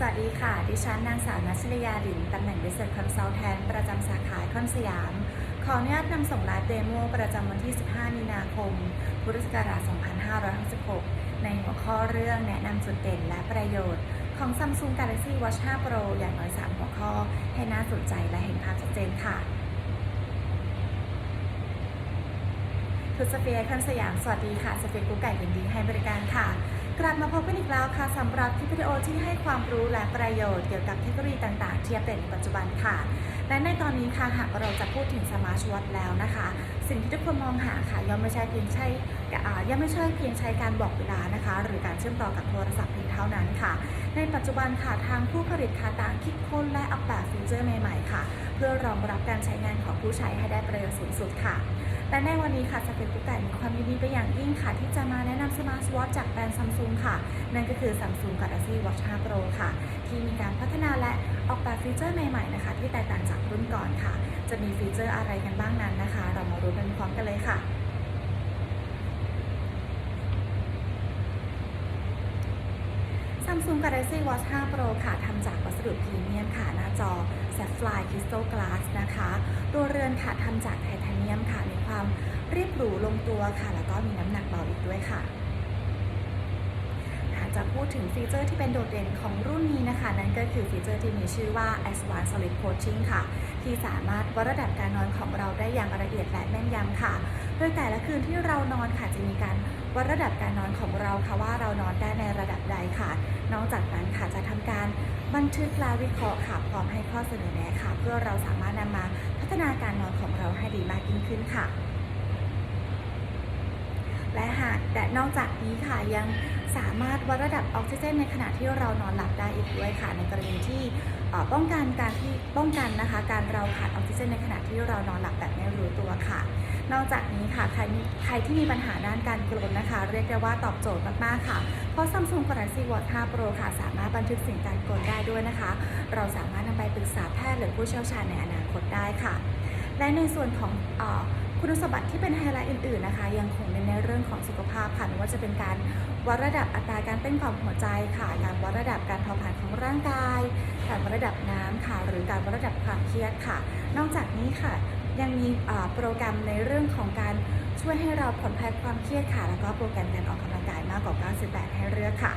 สวัสดีค่ะ ดิฉันนางสาวนัชรยาดินตำแหน่ง Business Consultant ประจำสาขาคอนสยาม ขออนุญาตนำส่งไลฟ์เดโมประจำวันที่ 15 มีนาคม พุทธศักราช 2566 ในหัวข้อเรื่องแนะนำจุดเด่นและประโยชน์ ของ Samsung Galaxy Watch 5 Pro อย่างน้อย 3 หัวข้อ ให้น่าสนใจและเห็นภาพชัดเจนค่ะทุสเฟียร์คอนสยาม สวัสดีค่ะ สเฟียร์กุ๊กไก่ยินดีให้บริการค่ะ กลับมาพบกันอีกแล้วค่ะสำหรับคลิปวิดีโอที่ให้ความรู้และประโยชน์เกี่ยวกับเทคโนโลยีต่างๆที่อัปเดตในปัจจุบันค่ะ และในตอนนี้ค่ะหากเราจะพูดถึงสมาร์ทวอทแล้วนะคะ สิ่งที่ทุกคนมองหาค่ะย่อมไม่ใช่เพียงใช่อ่าย่อมไม่ใช่เพียงใช้การบอกเวลานะคะ หรือการเชื่อมต่อกับโทรศัพท์เพียงเท่านั้นค่ะ ในปัจจุบันค่ะทางผู้ผลิตค่ะต่างคิดค้นและออกแบบฟีเจอร์ใหม่ๆค่ะ เพื่อรองรับการใช้งานของผู้ใช้ให้ได้ประโยชน์สูงสุดค่ะและในวันนี้ค่ะสเปนกุ๊กไก่มีความยินดีเป็นอย่างยิ่งค่ะ ที่จะมาแนะนำสมาร์ทวอทจากแบรนด์ซัมซุงค่ะ นั่นก็คือ Samsung Galaxy Watch 5 Pro ค่ะ ที่มีการพัฒนาและออกแบบฟีเจอร์ใหม่ๆนะคะ ที่แตกต่างจากรุ่นก่อนค่ะ จะมีฟีเจอร์อะไรกันบ้างนั้นนะคะ เรามารู้กันพร้อมกันเลยค่ะ Samsung Galaxy Watch 5 Pro ค่ะทำจากวัสดุพรีเมียมค่ะ หน้าจอ Sapphire Crystal Glass นะคะ ตัวเรือนค่ะทำจากไทเทเนียมค่ะ มีความเรียบหรูลงตัวค่ะ แล้วก็มีน้ำหนักเบาอีกด้วยค่ะหากจะพูดถึงฟีเจอร์ที่เป็นโดดเด่นของรุ่นนี้นะคะ นั่นก็คือฟีเจอร์ที่มีชื่อว่า Advanced Sleep Coaching ค่ะ ที่สามารถวัดระดับการนอนของเราได้อย่างละเอียดและแม่นยำค่ะ โดยแต่ละคืนที่เรานอนค่ะจะมีการวัดระดับการนอนของเราค่ะว่าเรานอนได้ในระดับใดค่ะ นอกจากนั้นค่ะจะทำการ บันทึกและวิเคราะห์ค่ะพร้อมให้ข้อเสนอแนะค่ะ เพื่อเราสามารถนำมาพัฒนาการนอนของเราให้ดีมากยิ่งขึ้นค่ะ และหากแต่นอกจากนี้ค่ะยังสามารถวัดระดับออกซิเจนในขณะที่เรานอนหลับได้อีกด้วยค่ะ ในกรณีที่ป้องกันการที่ป้องกันนะคะ การเราขาดออกซิเจนในขณะที่เรานอนหลับแบบไม่รู้ตัวค่ะ นอกจากนี้ค่ะใครใครที่มีปัญหาด้านการกรนนะคะ เรียกได้ว่าตอบโจทย์มากๆค่ะ เพราะ Samsung Galaxy Watch 5 Pro ค่ะ สามารถบันทึกสิ่งการกรนได้ด้วยนะคะ เราสามารถนำไปปรึกษาแพทย์หรือผู้เชี่ยวชาญในอนาคตได้ค่ะ และในส่วนของอคุณสมบัติที่เป็นไฮไลท์อื่นๆนะคะ ยังคงเน้นในเรื่องของสุขภาพค่ะไม่ว่าจะเป็นการวัดระดับอัตราการเต้นของหัวใจค่ะ การวัดระดับการเผาผลาญของร่างกาย การวัดระดับน้ำค่ะ หรือการวัดระดับความเครียดค่ะ นอกจากนี้ค่ะ ยังมีโปรแกรมในเรื่องของการช่วยให้เราผ่อนคลายความเครียดค่ะ แล้วก็โปรแกรมการออกกำลังกายมากกว่า 98 ให้เลือกค่ะ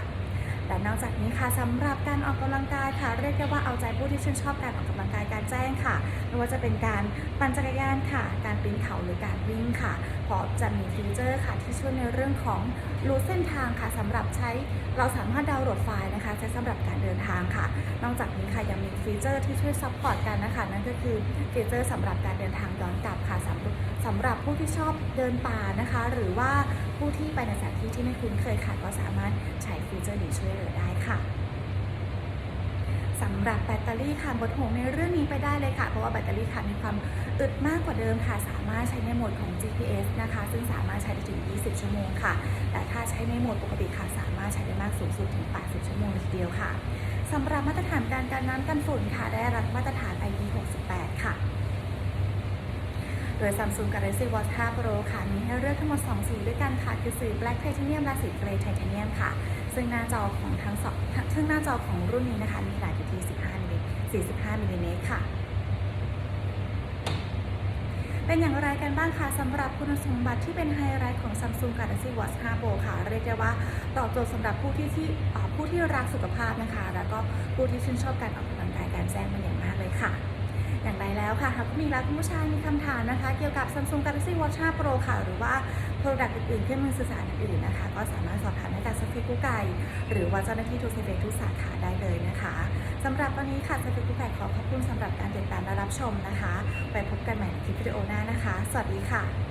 และนอกจากนี้ค่ะสำหรับการออกกำลังกายค่ะเรียกได้ว่าเอาใจผู้ที่ชื่นชอบการออกกำลังกายการแจ้งค่ะไม่ว่าจะเป็นการปั่นจักรยานค่ะ การปีนเขาหรือการวิ่งค่ะพราะจะมีฟีเจอร์ค่ะที่ช่วยในเรื่องของรู้เส้นทางค่ะสำหรับใช้เราสามารถดาวน์โหลดไฟล์นะคะใช้สำหรับการเดินทางค่ะ นอกจากนี้ค่ะยังมีฟีเจอร์ที่ช่วยซัพพอร์ตกันนะคะนั่นก็คือฟีเจอร์สำหรับการเดินทางย้อนกลับค่ะสำหรับผู้ที่ชอบเดินป่านะคะ หรือว่า ผู้ที่ไปในสถานที่ที่ไม่คุ้นเคยค่ะก็สามารถใช้ฟีเจอร์นี้ช่วยเหลือได้ค่ะสำหรับแบตเตอรี่ค่ะบดห่วงในเรื่องนี้ไปได้เลยค่ะ เพราะว่าแบตเตอรี่ค่ะมีความอึดมากกว่าเดิมค่ะ สามารถใช้ในโหมดของ GPS นะคะ ซึ่งสามารถใช้ได้ถึง 20 ชั่วโมงค่ะ แต่ถ้าใช้ในโหมดปกติค่ะ สามารถใช้ได้มากสูงสุดถึง 80 ชั่วโมงเลยทีเดียวค่ะสำหรับมาตรฐานการกันน้ำกันฝุ่นค่ะ ได้รับมาตรฐาน IP68 ค่ะ โดย Samsung Galaxy Watch 5 Pro ค่ะ มีให้เลือกทั้งหมด 2 สีด้วยกันค่ะ คือสี Black Titanium และสี Grey Titanium ค่ะ ซึ่งหน้าจอของทั้งสองซึ่งหน้าจอของรุ่นนี้นะคะ มีขนาดอยู่ที่ 15มิลลิ45มิลลิเมตรค่ะ เป็นอย่างไรกันบ้างคะสำหรับคุณสมบัติที่เป็นไฮไลท์ของ Samsung Galaxy Watch 5 Pro ค่ะ เรียกได้ว่าตอบโจทย์สำหรับผู้ที่ที่ผู้ที่รักสุขภาพนะคะ แล้วก็ผู้ที่ชื่นชอบการออกกำลังกายการแจ้งมันอย่างมากเลยค่ะ อย่างไรแล้วค่ะหากมีรักคุณผู้ชายมีคำถามนะคะ เกี่ยวกับ Samsung Galaxy Watch 5 Pro ค่ะ หรือว่า Product อื่นๆ เครื่องมือสื่อสารอื่นๆนะคะ ก็สามารถสอบถามได้จากสฟิกุไก่หรือว่าเจ้าหน้าที่ทูเซเบทุกสาขาได้เลยนะคะสำหรับวันนี้ค่ะสฟิกุไก่ขอขอบคุณสำหรับการติดตามและรับชมนะคะ ไปพบกันใหม่ในคลิปวิดีโอหน้านะคะ สวัสดีค่ะ